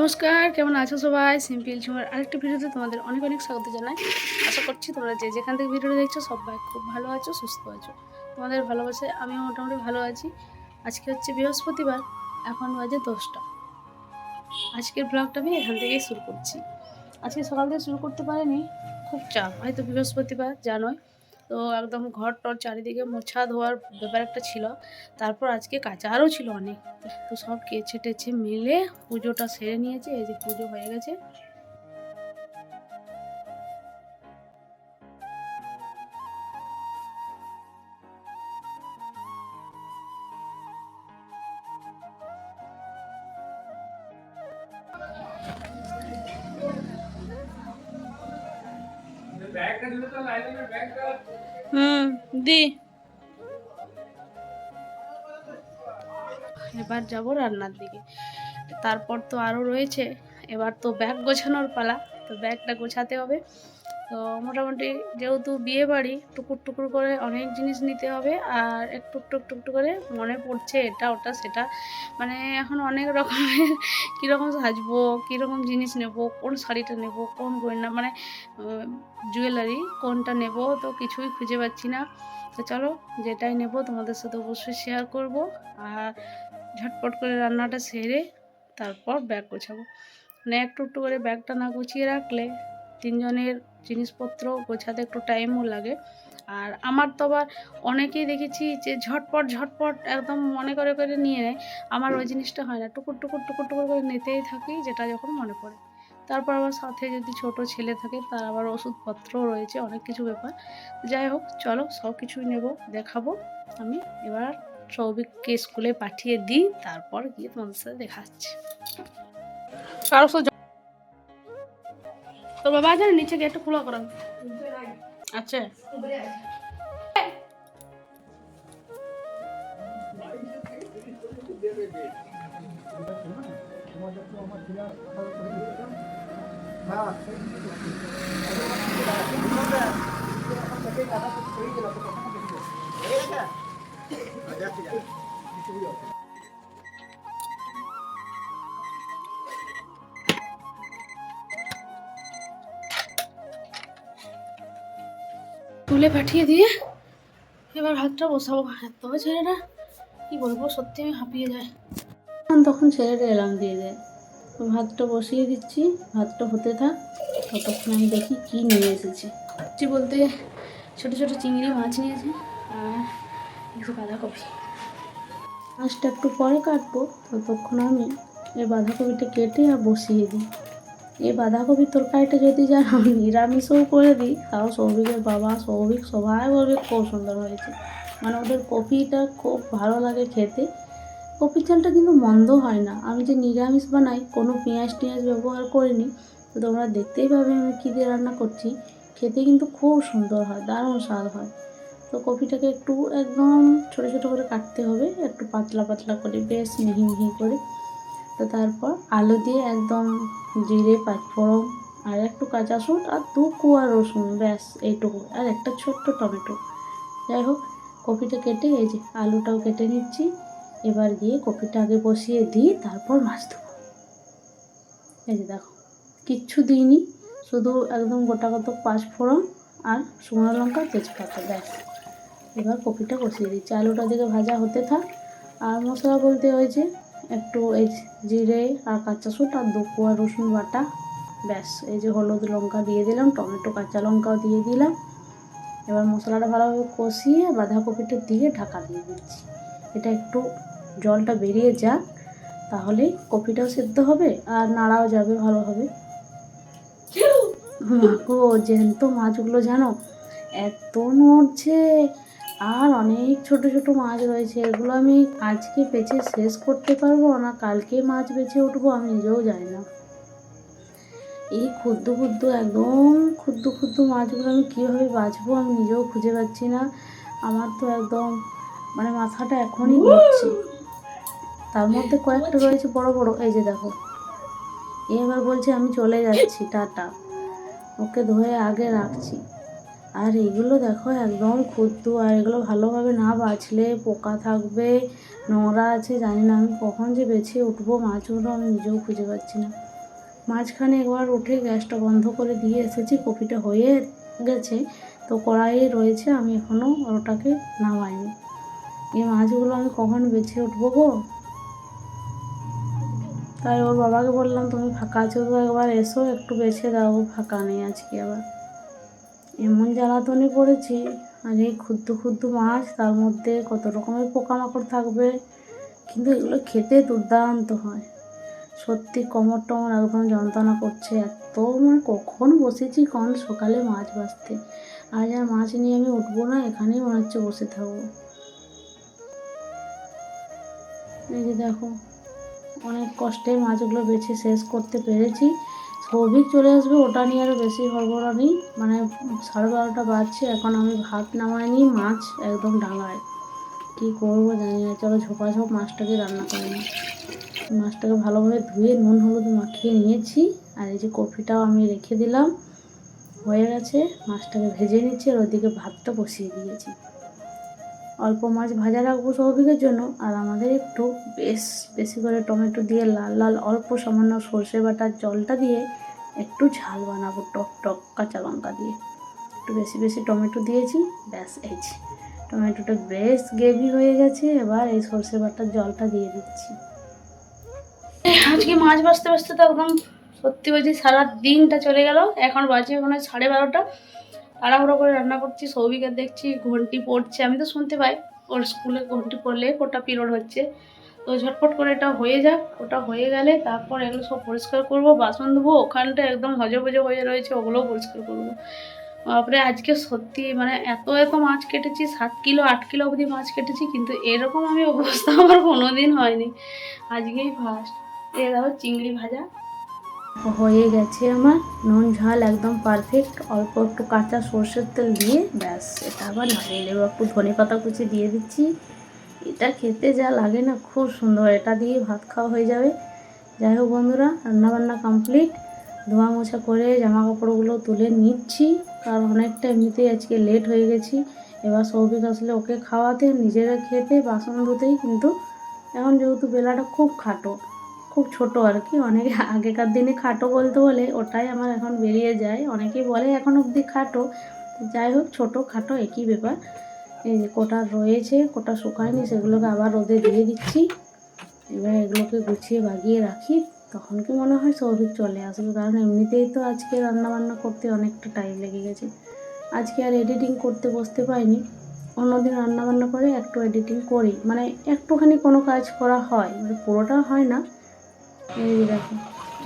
নমস্কার, কেমন আছো সবাই? সিম্পল ঝুমার আরেকটি ভিডিওতে তোমাদের অনেক অনেক স্বাগত জানাই। আশা করছি তোমরা যে যেখান থেকে ভিডিওটা দেখছ সবাই খুব ভালো আছো, সুস্থ আছো। তোমাদের ভালোবাসায় আমিও মোটামুটি ভালো আছি। আজকে হচ্ছে বৃহস্পতিবার, এখন বাজে দশটা। আজকের ব্লগটা আমি এখান থেকেই শুরু করছি। আজকে সকাল থেকে শুরু করতে পারিনি, খুব চাপ। হয়তো বৃহস্পতিবার জানোই তো একদম ঘর টর চারিদিকে মোছা ধোয়ার ব্যাপার একটা ছিল। তারপর আজকে কাচারও ছিল অনেক। তো সব কেচে টেছে মিলে পুজোটা সেরে নিয়েছে, এই যে পুজো হয়ে গেছে। হুম, দি। এবার যাব রান্নার দিকে। তারপর তো আরও রয়েছে। এবার তো ব্যাগ গোছানোর পালা। তো ব্যাগটা গোছাতে হবে। তো মোটামুটি যেহেতু বিয়ে বাড়ি, টুকুর টুকুর করে অনেক জিনিস নিতে হবে আর একটু একটু একটু একটু করে মনে পড়ছে এটা, ওটা, সেটা। মানে এখন অনেক রকমের কীরকম সাজবো, কীরকম জিনিস নেব, কোন শাড়িটা নেব, কোন গয়না মানে জুয়েলারি কোনটা নেব তো কিছুই খুঁজে পাচ্ছি না। তো চলো যেটাই নেব তোমাদের সাথে অবশ্যই শেয়ার করব আর ঝটপট করে রান্নাটা সেরে তারপর ব্যাগ গোছাবো। মানে একটু একটু করে ব্যাগটা না গুছিয়ে রাখলে তিনজনের জিনিসপত্র গোছাতে একটু টাইমও লাগে। আর আমার তো আবার অনেকেই দেখেছি যে ঝটপট ঝটপট একদম মনে করে করে নিয়ে নেয়। আমার ওই জিনিসটা হয় না। টুকুর টুকুর টুকুর টুকুর করে নিতেই থাকি যেটা যখন মনে পড়ে। তারপর আবার সাথে যদি ছোট ছেলে থাকে তার আবার ওষুধপত্রও রয়েছে, অনেক কিছু ব্যাপার। যাই হোক, চলো সব কিছুই নেব, দেখাবো। আমি এবার সৌভিককে স্কুলে পাঠিয়ে দিই, তারপর গিয়ে তোমাদের সাথে দেখাচ্ছি। কারও তোর বাবা আছে নিচে গেটটা খোলা করা। আচ্ছা তুলে পাঠিয়ে দিয়ে এবার ভাতটা বসাবো। এত ছেলেটা কি বলব, সত্যি আমি হাঁপিয়ে যায় তখন ছেলেটা এলাম দিয়ে দেয়। ভাতটা বসিয়ে দিচ্ছি ভাতটা হতে থাক, ততক্ষণ আমি দেখি কি নিয়ে এসেছে। কি বলতে ছোট ছোট চিংড়ি মাছ নিয়েছে, আর কিছু বাঁধাকপি। মাছটা একটু পরে কাটবো, ততক্ষণ আমি এই বাঁধাকপিটা কেটে আর বসিয়ে দিই। এই বাঁধাকপির তরকারিটা যদি জানো নিরামিষও করে দিই, তাও সৌভিকের বাবা, সৌভিক সবাই বলবে খুব সুন্দর হয়েছে। মানে ওদের কপিটা খুব ভালো লাগে খেতে। কপির চালটা কিন্তু মন্দ হয় না। আমি যে নিরামিষ বানাই, কোনো পেঁয়াজ টিয়াজ ব্যবহার করিনি, তো তোমরা দেখতেই পাবে আমি কী দিয়ে রান্না করছি। খেতে কিন্তু খুব সুন্দর হয়, দারুণ স্বাদ হয়। তো কপিটাকে একটু একদম ছোটো ছোটো করে কাটতে হবে, একটু পাতলা পাতলা করে, বেশ মিহি মিহি করে। তো তারপর আলু দিয়ে একদম জিরে, পাঁচফোড়ন আর একটু কাঁচা সুট আর দু কুয়া রসুন, ব্যাস এইটুকু আর একটা ছোট্ট টমেটো। যাই হোক, কপিটা কেটে এই যে আলুটাও কেটে নিচ্ছি। এবার গিয়ে কপিটা আগে বসিয়ে দিই, তারপর মাছ দেবো এই যে দেখো, কিচ্ছু দিইনি, শুধু একদম গোটা কত পাঁচফোড়ন আর শুকনো লঙ্কা, তেজপাতা, ব্যাস। এবার কপিটা বসিয়ে দিচ্ছি। আলুটা দিকে ভাজা হতে থাক। আর মশলা বলতে হয়েছে একটু এই জিরে আর কাঁচা সুট, আর দু কোয়া রসুন বাটা, ব্যাস। এই যে হলুদ লঙ্কা দিয়ে দিলাম, টমেটো, কাঁচা লঙ্কাও দিয়ে দিলাম। এবার মশলাটা ভালোভাবে কষিয়ে বাঁধাকপিটা দিয়ে ঢাকা দিয়ে দিচ্ছি। এটা একটু জলটা বেরিয়ে যাক, তাহলে কপিটাও সেদ্ধ হবে আর নাড়াও যাবে ভালোভাবে। গো, জ্যান্ত মাছগুলো জানো? এত নড়ছে। আর অনেক ছোট ছোট মাছ রয়েছে এগুলো আমি আজকে বেছে শেষ করতে পারব না কালকে মাছ বেছে উঠবো আমি নিজেও জানি না। এই ক্ষুদ্র ক্ষুদ্র একদম ক্ষুদ্র ক্ষুদ্র মাছগুলো আমি কীভাবে বাঁচবো আমি নিজেও খুঁজে পাচ্ছি না। আমার তো একদম মানে মাথাটা এখনই ঘুরছে। তার মধ্যে কয়েকটা রয়েছে বড় বড় এই যে দেখো। এবার বলছে আমি চলে যাচ্ছি টাটা। ওকে ধরে আগে রাখছি। আর এগুলো দেখো একদম ক্ষুদ্র, আর এগুলো ভালোভাবে না বাছলে পোকা থাকবে, নোংরা আছে, জানি না আমি কখন যে বেছে উঠবো, মাছগুলো আমি নিজেও খুঁজে পাচ্ছি না। মাঝখানে একবার উঠে গ্যাসটা বন্ধ করে দিয়ে এসেছি, কপিটা হয়ে গেছে, তো কড়াইয়ে রয়েছে, আমি এখনও ওটাকে নামাইনি। এই মাছগুলো আমি কখন বেছে উঠবো গো? তাই ওর বাবাকে বললাম, তুমি ফাঁকা আছো তো একবার এসো, একটু বেছে দাও, ফাঁকা নেই আজকে আবার। এমন জ্বালাতনে পড়েছি, আর এই ক্ষুদ্র ক্ষুদ্র মাছ তার মধ্যে কত রকমের পোকামাকড় থাকবে। কিন্তু এগুলো খেতে দুর্দান্ত হয়। সত্যি কোমর টমর একদম যন্ত্রণা করছে এত। মানে কখন বসেছি, কখন সকালে মাছ বাঁচতে আজ আর মাছ নিয়ে আমি উঠবো না, এখানেই মনে হচ্ছে বসে থাকব। এই যে দেখো, অনেক কষ্টে মাছগুলো বেছে শেষ করতে পেরেছি। সৌভিক চলে আসবে, ওটা নিয়ে আরও বেশি হড়বড়া নেই। মানে সাড়ে বারোটা বাজছে, এখন আমি ভাত নামাইনি, মাছ একদম ডাঙায়। কী করব জানি না, চলো ঝোপাঝোপ, মাছটাকে রান্না করে নিই। মাছটাকে ভালোভাবে ধুয়ে নুন, হলুদ মাখিয়ে নিয়েছি, আর এই যে কফিটাও আমি রেখে দিলাম। হয়ে গেছে, মাছটাকে ভেজে নিচ্ছি, আর ওদিকে ভাতটা বসিয়ে দিয়েছি। অল্প মাছ ভাজা রাখব সৌভিকের জন্য। আর আমাদের একটু বেশ, বেশি করে টমেটো দিয়ে লাল লাল, অল্প সামান্য সর্ষে বাটার জলটা দিয়ে একটু ঝাল বানাবো, টক টক, কাঁচা লঙ্কা দিয়ে। একটু বেশি বেশি টমেটো দিয়েছি, ব্যাস এই টমেটোটা বেশ গ্রেভি হয়ে গেছে, এবার এই সর্ষে বাটার জলটা দিয়ে দিচ্ছি। আজকে মাছ বাঁচতে বাঁচতে তো একদম সত্যি বলছি সারা দিনটা চলে গেল। এখন বাজে মনে হয় সাড়ে বারোটা। তাড়াহুড়ো করে রান্না করছি সৌভিকের দেখছি ঘন্টি পড়ছে। আমি তো শুনতে পাই, ওর স্কুলে ঘন্টি পড়লে ওটা পিরিয়ড হচ্ছে। তো ঝটপট করে এটা হয়ে যাক, ওটা হয়ে গেলে তারপর এগুলো সব পরিষ্কার করব, বাসন ধোবো, ওখানটা একদম হজে ভজে হয়ে রয়েছে, ওগুলোও পরিষ্কার করব। তারপরে আজকে সত্যি মানে এত এত মাছ কেটেছি, সাত কিলো, আট কিলো অবধি মাছ কেটেছি, কিন্তু এরকম আমি অবস্থা আমার কোনো দিন হয়নি। আজকেই ফার্স্ট এ দেখো, চিংড়ি ভাজা হয়ে গেছে আমার। নুন, ঝাল একদম পারফেক্ট অল্প একটু কাঁচা সর্ষের তেল দিয়ে ব্যাস, এটা আবার নামিয়ে নেব। একটু ধনে পাতা কুচি দিয়ে দিচ্ছি। এটা খেতে যা লাগে না, খুব সুন্দর। এটা দিয়ে ভাত খাওয়া হয়ে যাবে। যাই হোক বন্ধুরা, রান্নাবান্না কমপ্লিট ধোয়া মোছা করে জামা কাপড়গুলো তুলে নিচ্ছি। কারণ অনেকটা এমনিতেই আজকে লেট হয়ে গেছি। এবার সৌভিক আসলে ওকে খাওয়াতে, নিজেরা খেতে, বাসন ধুতেই কিন্তু এখন যেহেতু বেলাটা খুব খাটো। খুব ছোট আর কি। অনেক আগেকার দিনে খাটো বলতে বলে ওটাই আমার এখন বেরিয়ে যায়। অনেকেই বলে এখন অবধি খাটো। যাই হোক, ছোটো, খাটো একই ব্যাপার। এই যে কোটা রয়েছে, কোটা শুকায়নি, সেগুলোকে আবার রোদে দিয়ে দিচ্ছি। এবার এগুলোকে গুছিয়ে বাগিয়ে রাখি। তখন কি মনে হয় সৌভিক চলে আসবে? কারণ এমনিতেই তো আজকে রান্নাবান্না করতে অনেকটা টাইম লেগে গেছে। আজকে আর এডিটিং করতে বসতে পারিনি। অন্যদিন রান্না বান্না করে একটু এডিটিং করি। মানে একটুখানি কোনো কাজ করা হয়। মানে পুরোটা হয় না। এই দেখো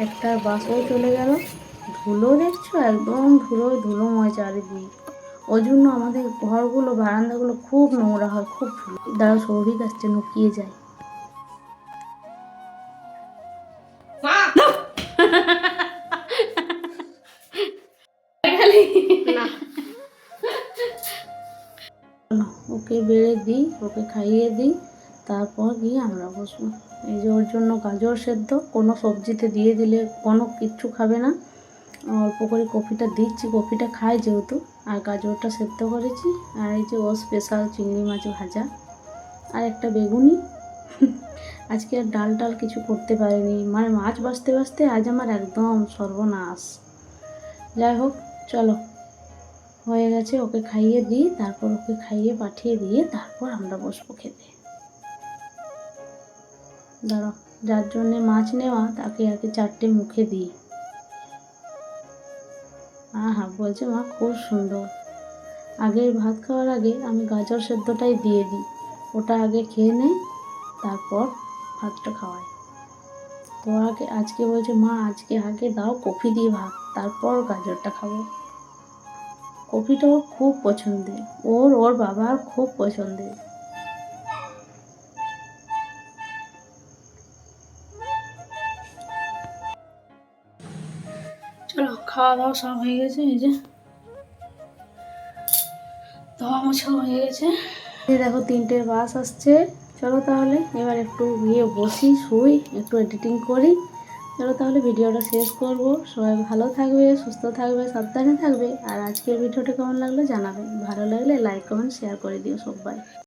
একটা বাসও চলে গেল। ধুলো দেখছ? একদম ধুলো ধুলোময় চারিদিক। ওই জন্য আমাদের ঘরগুলো বারান্দাগুলো খুব নোংরা হয় খুব ধুলো। দাঁড়া সৌভিক আসছে নুকিয়ে যায় ওকে বেড়ে দিই ওকে খাইয়ে দিই। তারপর গিয়ে আমরা বসবো এই যে ওর জন্য গাজর সেদ্ধ, কোনো সবজিতে দিয়ে দিলে কোনো কিচ্ছু খাবে না। অল্প করে কফিটা দিচ্ছি, কফিটা খায় যেহেতু। আর গাজরটা সেদ্ধ করেছি। আর এই যে ও স্পেশাল চিংড়ি মাছ ভাজা। আর একটা বেগুনি। আজকে আর ডাল টাল কিছু করতে পারিনি। মানে মাছ বাঁচতে বাঁচতে আজ আমার একদম সর্বনাশ। যাই হোক, চলো। হয়ে গেছে, ওকে খাইয়ে দিই। তারপর ওকে খাইয়ে পাঠিয়ে দিয়ে তারপর আমরা বসবো খেতে। দাঁড়াও, যার জন্যে মাছ নেওয়া, তাকে আগে চারটে মুখে দিই। হ্যাঁ বলছে মা, খুব সুন্দর। আগে ভাত খাওয়ার আগে আমি গাজর সেদ্ধটাই দিয়ে দিই। ওটা আগে খেয়ে নেই, তারপর ভাতটা খাওয়াই। তো আগে, আজকে বলছে, মা, আজকে আগে দাও কফি দিয়ে ভাত, তারপর গাজরটা খাব। কফিটা ওর খুব পছন্দের, ওর ওর বাবার খুব পছন্দের। খাওয়া দাওয়া সব হয়ে গেছে, এই যে। ধোয়া মোছা হয়ে গেছে। এই দেখো, তিনটে বাস আসছে। চলো তাহলে, এবার একটু গিয়ে বসি, শুই, একটু এডিটিং করি। চলো তাহলে ভিডিওটা শেষ করব। সবাই ভালো থাকবে, সুস্থ থাকবে, সাবধানে থাকবে। আর আজকের ভিডিওটা কেমন লাগল জানাবে। ভালো লাগলে লাইক কমেন্ট শেয়ার করে দিও সবাই।